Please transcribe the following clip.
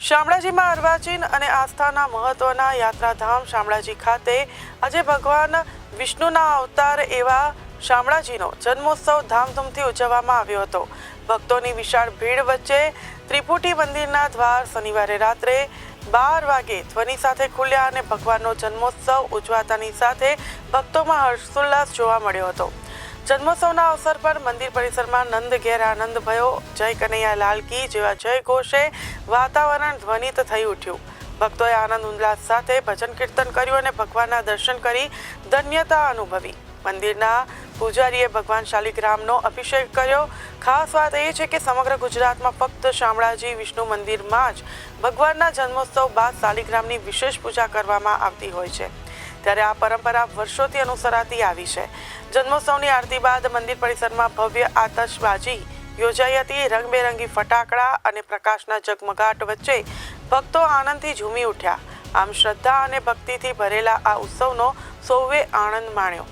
શામળાજીમાં અર્વાચીન અને આસ્થાના મહત્વના યાત્રાધામ શામળાજી ખાતે આજે ભગવાન વિષ્ણુના અવતાર એવા શામળાજીનો જન્મોત્સવ ધામધૂમથી ઉજવવામાં આવ્યો હતો. ભક્તોની વિશાળ ભીડ વચ્ચે ત્રિપુટી મંદિરના દ્વાર શનિવારે રાત્રે બાર વાગે ધ્વનિ સાથે ખુલ્યા અને ભગવાનનો જન્મોત્સવ ઉજવાતાની સાથે ભક્તોમાં હર્ષોલ્લાસ જોવા મળ્યો હતો. જન્મોત્સવના અવસર પર મંદિર પરિસરમાં નંદ ઘેર આનંદ ભયો, જય કનૈયા લાલ કી જેવા જય ઘોષે વાતાવરણ ધ્વનિત થઈ ઉઠ્યું. ભક્તોએ આનંદ ઉલ્લાસ સાથે ભજન કીર્તન કર્યું અને ભગવાનના દર્શન કરી ધન્યતા અનુભવી. મંદિરના પૂજારીએ ભગવાન શાલિગ્રામનો અભિષેક કર્યો. ખાસ વાત એ છે કે સમગ્ર ગુજરાતમાં ફક્ત શામળાજી વિષ્ણુ મંદિરમાં જ ભગવાનના જન્મોત્સવ બાદ શાલિગ્રામની વિશેષ પૂજા કરવામાં આવતી હોય છે. ત્યારે આ પરંપરા વર્ષોથી અનુસરાતી આવી છે. જન્મોત્સવની આરતી બાદ મંદિર પરિસરમાં ભવ્ય આતશબાજી યોજાઈ હતી. રંગબેરંગી ફટાકડા અને પ્રકાશના ઝગમગાટ વચ્ચે ભક્તો આનંદથી ઝૂમી ઉઠ્યા. આમ શ્રદ્ધા અને ભક્તિથી ભરેલા આ ઉત્સવનો સૌએ આનંદ માણ્યો.